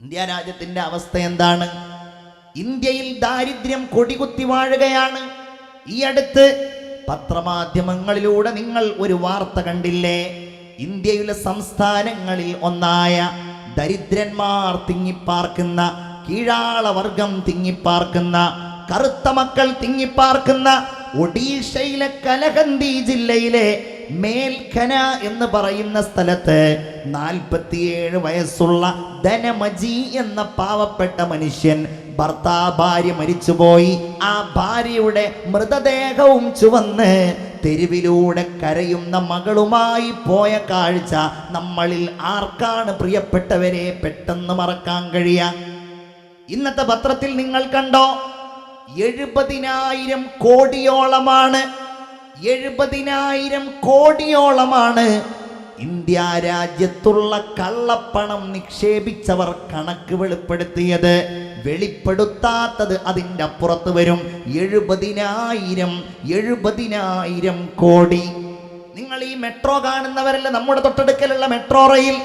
India രാജ്യത്തിന്റെ അവസ്ഥ എന്താണ്? ഇന്ത്യയിൽ ദാരിദ്ര്യം കൊടികുത്തി വാഴുകയാണ്. ഈ അടുത്ത് പത്രമാധ്യമങ്ങളിലൂടെ നിങ്ങൾ ഒരു വാർത്ത കണ്ടില്ലേ? ഇന്ത്യയിലെ സംസ്ഥാനങ്ങളിൽ ഒന്നായ ദരിദ്രന്മാർ തിങ്ങിപ്പാർക്കുന്ന കീഴാളവർഗം തിങ്ങിപ്പാർക്കുന്ന കറുത്ത മക്കൾ തിങ്ങിപ്പാർക്കുന്ന ഒഡീഷയിലെ കലഹന്തി ജില്ലയിലെ മേൽഖന എന്ന് പറയുന്ന സ്ഥലത്ത് നാൽപ്പത്തിയേഴ് വയസ്സുള്ള ധനമജി എന്ന പാവപ്പെട്ട മനുഷ്യൻ ഭർത്താ ഭാര്യ മരിച്ചുപോയി. ആ ഭാര്യയുടെ മൃതദേഹവും ചുവന്ന് തെരുവിലൂടെ കരയുന്ന മകളുമായി പോയ കാഴ്ച നമ്മളിൽ ആർക്കാണ് പ്രിയപ്പെട്ടവരെ പെട്ടെന്ന് മറക്കാൻ കഴിയാ? ഇന്നത്തെ പത്രത്തിൽ നിങ്ങൾ കണ്ടോ? എഴുപതിനായിരം കോടിയോളമാണ് എഴുപതിനായിരം കോടിയോളമാണ് ഇന്ത്യ രാജ്യത്തുള്ള കള്ളപ്പണം നിക്ഷേപിച്ചവർ കണക്ക് വെളിപ്പെടുത്തിയത്. വെളിപ്പെടുത്താത്തത് അതിന്റെ അപ്പുറത്ത് വരും. എഴുപതിനായിരം എഴുപതിനായിരം കോടി. നിങ്ങൾ ഈ മെട്രോ കാണുന്നവരല്ല നമ്മുടെ തൊട്ടടുക്കലുള്ള മെട്രോ റെയിൽ?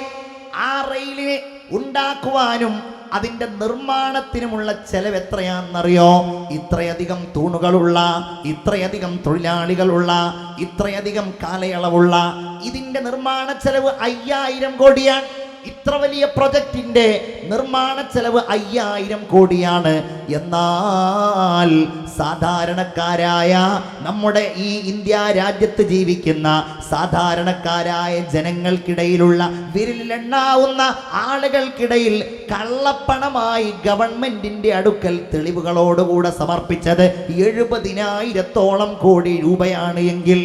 ആ റെയിലിനെ ഉണ്ടാക്കുവാനും അതിന്റെ നിർമ്മാണത്തിനുമുള്ള ചെലവ് എത്രയാണെന്നറിയോ? ഇത്രയധികം തൂണുകളുള്ള ഇത്രയധികം തൊഴിലാളികളുള്ള ഇത്രയധികം കാലയളവുള്ള ഇതിന്റെ നിർമ്മാണ ചെലവ് അയ്യായിരം കോടിയാണ്. ഇത്ര വലിയ പ്രൊജക്ടിന്റെ നിർമ്മാണ ചെലവ് അയ്യായിരം കോടിയാണ്. എന്നാൽ സാധാരണക്കാരായ നമ്മുടെ ഈ ഇന്ത്യ രാജ്യത്ത് ജീവിക്കുന്ന സാധാരണക്കാരായ ജനങ്ങൾക്കിടയിലുള്ള വിരലിലെണ്ണാവുന്ന ആളുകൾക്കിടയിൽ കള്ളപ്പണമായി ഗവൺമെന്റിന്റെ അടുക്കൽ തെളിവുകളോടുകൂടെ സമർപ്പിച്ചത് എഴുപതിനായിരത്തോളം കോടി രൂപയാണ് എങ്കിൽ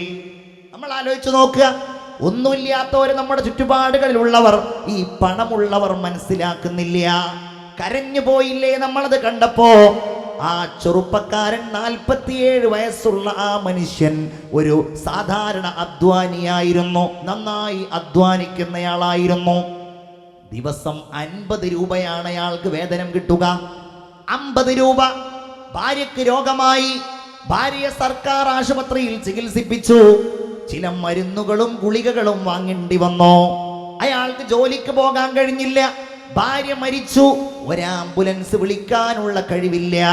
നമ്മൾ ആലോചിച്ച് നോക്കുക. ഒന്നുമില്ലാത്തവർ നമ്മുടെ ചുറ്റുപാടുകളിലുള്ളവർ ഈ പണമുള്ളവർ മനസ്സിലാക്കുന്നില്ല. കരഞ്ഞു പോയില്ലേ നമ്മളത് കണ്ടപ്പോ? ആ ചെറുപ്പക്കാരൻ നാൽപ്പത്തിയേഴ് വയസ്സുള്ള ആ മനുഷ്യൻ ഒരു സാധാരണ അധ്വാനിയായിരുന്നു. നന്നായി അധ്വാനിക്കുന്നയാളായിരുന്നു. ദിവസം അൻപത് രൂപയാണ് അയാൾക്ക് വേതനം കിട്ടുക. അമ്പത് രൂപ. ഭാര്യക്ക് രോഗമായി. ഭാര്യയെ സർക്കാർ ആശുപത്രിയിൽ ചികിത്സിപ്പിച്ചു. ചില മരുന്നുകളും ഗുളികകളും വാങ്ങേണ്ടി വന്നു? അയാൾക്ക് ജോലിക്ക് പോകാൻ കഴിഞ്ഞില്ല. ഭാര്യ മരിച്ചു. ഒരാംബുലൻസ് വിളിക്കാനുള്ള കഴിവില്ല.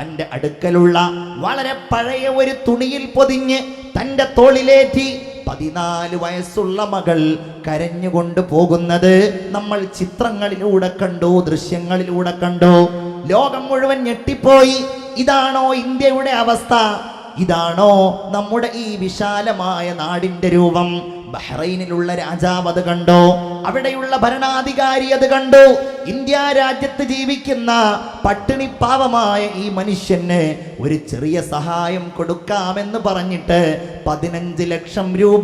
തന്റെ അടുക്കലുള്ള വളരെ പഴയ ഒരു തുണിയിൽ പൊതിഞ്ഞ് തന്റെ തോളിലേറ്റി പതിനാല് വയസ്സുള്ള മകൾ കരഞ്ഞുകൊണ്ട് പോകുന്നത് നമ്മൾ ചിത്രങ്ങളിലൂടെ കണ്ടു ദൃശ്യങ്ങളിലൂടെ കണ്ടു. ലോകം മുഴുവൻ ഞെട്ടിപ്പോയി. ഇതാണോ ഇന്ത്യയുടെ അവസ്ഥ? ഇതാണോ നമ്മുടെ ഈ വിശാലമായ നാടിന്റെ രൂപം? ബഹ്റൈനിലുള്ള രാജാവ് അത് കണ്ടോ? അവിടെയുള്ള ഭരണാധികാരി അത് കണ്ടു. ഇന്ത്യ രാജ്യത്ത് ജീവിക്കുന്ന പട്ടിണിപ്പാവമായ ഈ മനുഷ്യന് ഒരു ചെറിയ സഹായം കൊടുക്കാമെന്ന് പറഞ്ഞിട്ട് പതിനഞ്ച് ലക്ഷം രൂപ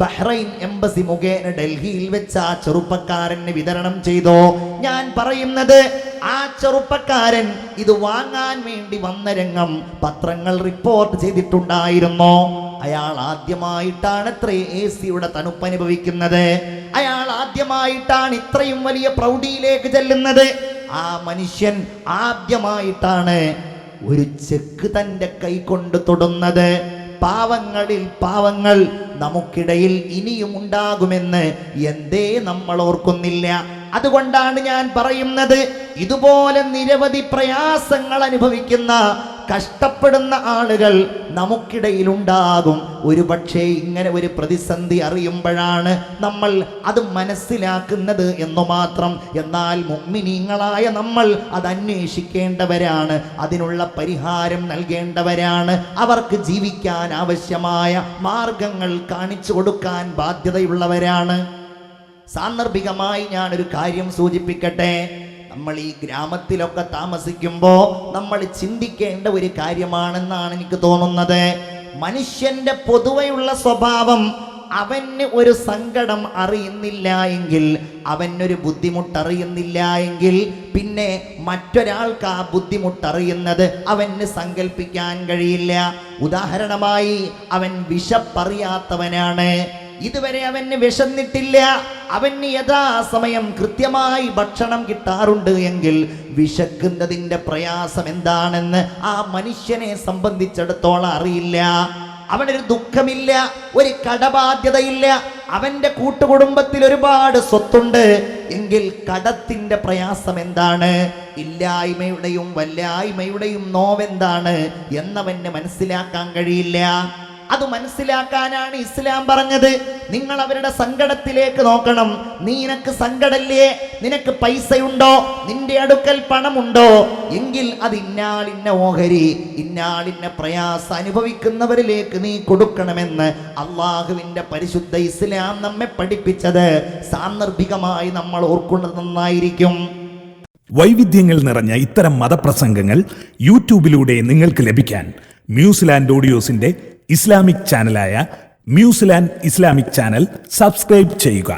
ബഹ്റൈൻ എംബസി മുഖേന ഡൽഹിയിൽ വെച്ച് ആ ചെറുപ്പക്കാരന് വിതരണം ചെയ്തോ. ഞാൻ പറയുന്നത് ആ ചെറുപ്പക്കാരൻ ഇത് വാങ്ങാൻ വേണ്ടി വന്ന രംഗം പത്രങ്ങൾ റിപ്പോർട്ട് ചെയ്തിട്ടുണ്ടായിരുന്നു. അയാൾ ആദ്യമായിട്ടാണ് ഇത്ര എ സിയുടെ തണുപ്പ് അനുഭവിക്കുന്നത്. അയാൾ ആദ്യമായിട്ടാണ് ഇത്രയും വലിയ പ്രൗഢിയിലേക്ക് ചെല്ലുന്നത്. ആ മനുഷ്യൻ ആദ്യമായിട്ടാണ് ഒരു ചെക്ക് തന്റെ കൈ കൊണ്ട് തൊടുന്നത്. പാവങ്ങളിൽ പാവങ്ങൾ നമുക്കിടയിൽ ഇനിയും ഉണ്ടാകുമെന്ന് എന്തേ നമ്മൾ ഓർക്കുന്നില്ല. അതുകൊണ്ടാണ് ഞാൻ പറയുന്നത് ഇതുപോലെ നിരവധി പ്രയാസങ്ങൾ അനുഭവിക്കുന്ന കഷ്ടപ്പെടുന്ന ആളുകൾ നമുക്കിടയിൽ ഉണ്ടാകും ഒരു പക്ഷേ ഇങ്ങനെ ഒരു പ്രതിസന്ധി അറിയുമ്പോഴാണ് നമ്മൾ അത് മനസ്സിലാക്കുന്നത് എന്നു മാത്രം. എന്നാൽ മുമ്മിനീങ്ങളായ നമ്മൾ അത് അന്വേഷിക്കേണ്ടവരാണ് അതിനുള്ള പരിഹാരം നൽകേണ്ടവരാണ്. അവർക്ക് ജീവിക്കാൻ ആവശ്യമായ മാർഗങ്ങൾ കാണിച്ചു കൊടുക്കാൻ ബാധ്യതയുള്ളവരാണ്. സാന്ദർഭികമായി ഞാനൊരു കാര്യം സൂചിപ്പിക്കട്ടെ? നമ്മൾ ഈ ഗ്രാമത്തിലൊക്കെ താമസിക്കുമ്പോൾ നമ്മൾ ചിന്തിക്കേണ്ട ഒരു കാര്യമാണെന്നാണ് എനിക്ക് തോന്നുന്നത്. മനുഷ്യന്റെ പൊതുവെയുള്ള സ്വഭാവം അവന് ഒരു സങ്കടം അറിയുന്നില്ല എങ്കിൽ അവനൊരു ബുദ്ധിമുട്ടറിയുന്നില്ല എങ്കിൽ പിന്നെ മറ്റൊരാൾക്ക് ആ ബുദ്ധിമുട്ടറിയുന്നത് അവന് സങ്കല്പിക്കാൻ കഴിയില്ല. ഉദാഹരണമായി അവൻ വിശപ്പറിയാത്തവനാണ്. ഇതുവരെ അവന് വിശന്നിട്ടില്ല. അവന് യഥാസമയം കൃത്യമായി ഭക്ഷണം കിട്ടാറുണ്ട് എങ്കിൽ വിശക്കുന്നതിന്റെ പ്രയാസം എന്താണെന്ന് ആ മനുഷ്യനെ സംബന്ധിച്ചിടത്തോളം അറിയില്ല. അവനൊരു ദുഃഖമില്ല ഒരു കടബാധ്യതയില്ല. അവന്റെ കൂട്ടുകുടുംബത്തിൽ ഒരുപാട് സ്വത്തുണ്ട് എങ്കിൽ കടത്തിന്റെ പ്രയാസം എന്താണ്? ഇല്ലായ്മയുടെയും വല്ലായ്മയുടെയും നോവെന്താണ് എന്നവന് മനസ്സിലാക്കാൻ കഴിയില്ല. അത് മനസ്സിലാക്കാനാണ് ഇസ്ലാം പറഞ്ഞത്. നിങ്ങൾ അവരുടെ സങ്കടത്തിലേക്ക് നോക്കണം. നിനക്ക് സങ്കടല്ലേ? നിനക്ക് പൈസയുണ്ടോ? നിന്റെ അടുക്കൽ പണമുണ്ടോ? എങ്കിൽ അത് ഇന്നാളിന്ന ഓഹരി ഇന്നാളിന്ന പ്രയാസം അനുഭവിക്കുന്നവരിലേക്ക് നീ കൊടുക്കണമെന്ന് അള്ളാഹുവിന്റെ പരിശുദ്ധ ഇസ്ലാം നമ്മെ പഠിപ്പിച്ചത്. സാന്ദർഭികമായി നമ്മൾ ഓർക്കുന്നത് നന്നായിരിക്കും. വൈവിധ്യങ്ങൾ നിറഞ്ഞ ഇത്തരം മതപ്രസംഗങ്ങൾ യൂട്യൂബിലൂടെ നിങ്ങൾക്ക് ലഭിക്കാൻ മ്യൂസിലാൻഡ് ഓഡിയോസിന്റെ ഇസ്ലാമിക് ചാനലായ മ്യൂസിലാൻഡ് ഇസ്ലാമിക് ചാനൽ സബ്സ്ക്രൈബ് ചെയ്യുക.